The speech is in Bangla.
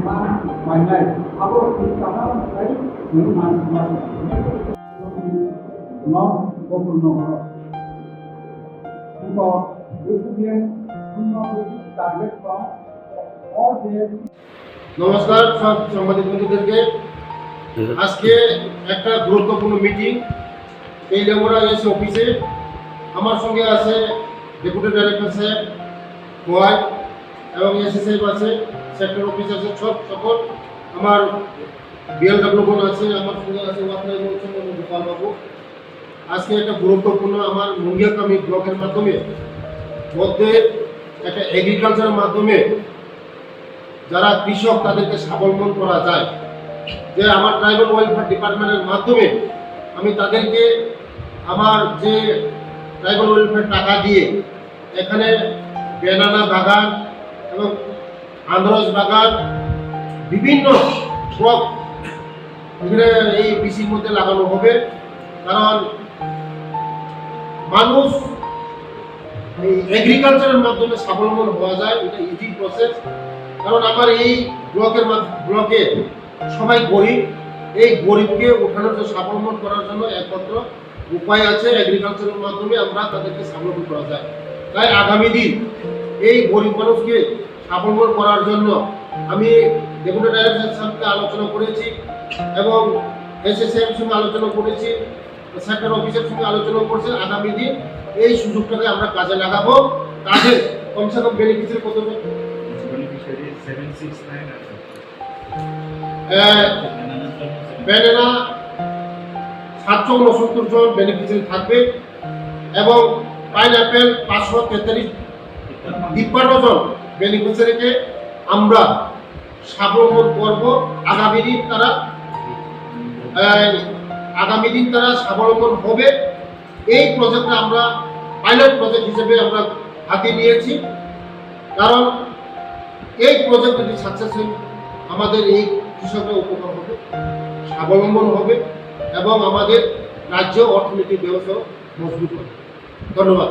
my, my life. About this Tata, right? You must, must. Not open no. Because this is do not target from all their নমস্কার সব সাংবাদিক বন্ধুদেরকে আজকে একটা গুরুত্বপূর্ণ মিটিং এই লেমোরা এসে অফিসে আমার সঙ্গে আছে ডেপুটি ডাইরেক্টর গোয়াই এবং এসএ সাহেব আছে সেক্টর অফিস আছে, সব সকল আমার বিএলডব্লিউ বোন আছে, আমার সঙ্গে আছে ওয়াত্রাই বলছেন গোপাল বাবু। আজকে একটা গুরুত্বপূর্ণ আমার মুঙ্গিয়াকামি ব্লকের মাধ্যমে, মধ্যে একটা এগ্রিকালচারের মাধ্যমে যারা কৃষক তাদেরকে স্বাবলম্বন করা যায়। যে আমার ট্রাইবাল ওয়েলফেয়ার ডিপার্টমেন্টের মাধ্যমে আমি তাদেরকে আমার যে ট্রাইবাল ওয়েলফেয়ার টাকা দিয়ে এখানে বেনানা বাগান এবং আন্দ্রজ বাগান, বিভিন্ন এখানে এই কৃষির মধ্যে লাগানো হবে। কারণ মানুষ এই এগ্রিকালচারের মাধ্যমে স্বাবলম্বন হওয়া যায়, এটা ইজি প্রসেস কারণ আমার এই ব্লকের ব্লকে সবাই গরিব। এই গরিবকে ওঠানোর জন্য স্বাবলম্বন করার জন্য একমাত্র উপায় আছে এগ্রিকালচারের মাধ্যমে আমরা তাদেরকে স্বাবলম্বন করা যায়। তাই আগামী দিন এই গরিব মানুষকে স্বাবলম্বন করার জন্য আমি ডেপুটি ডাইরেক্টর সাহেবকে আলোচনা করেছি এবং এসএসএম সঙ্গে আলোচনা করেছি সেক্টর অফিসের সঙ্গে আলোচনা করছে। আগামী দিন এই সুযোগটাকে আমরা কাজে লাগাবো। তাদের কমসে কম বেনিফিসিয়ারি কত ব্যানেরা সাতশো উনসত্তর জন বেনিফিসিয়ারি থাকবে এবং পাইনঅ্যাপেল পাঁচশো তেতাল্লিশ তিপ্পান্ন জন বেনিফিসিয়ারিকে আমরা স্বাবলম্বন করব। আগামী দিন তারা আগামী দিন তারা স্বাবলম্বন হবে। এই প্রজেক্টটা আমরা পাইলট প্রজেক্ট হিসেবে আমরা হাতে নিয়েছি। কারণ এই প্রজেক্ট যদি সাকসেস আমাদের এই কৃষকরা উপকার হবে, স্বাবলম্বন হবে এবং আমাদের রাজ্য অর্থনৈতিক ব্যবস্থা মজবুত হবে। ধন্যবাদ।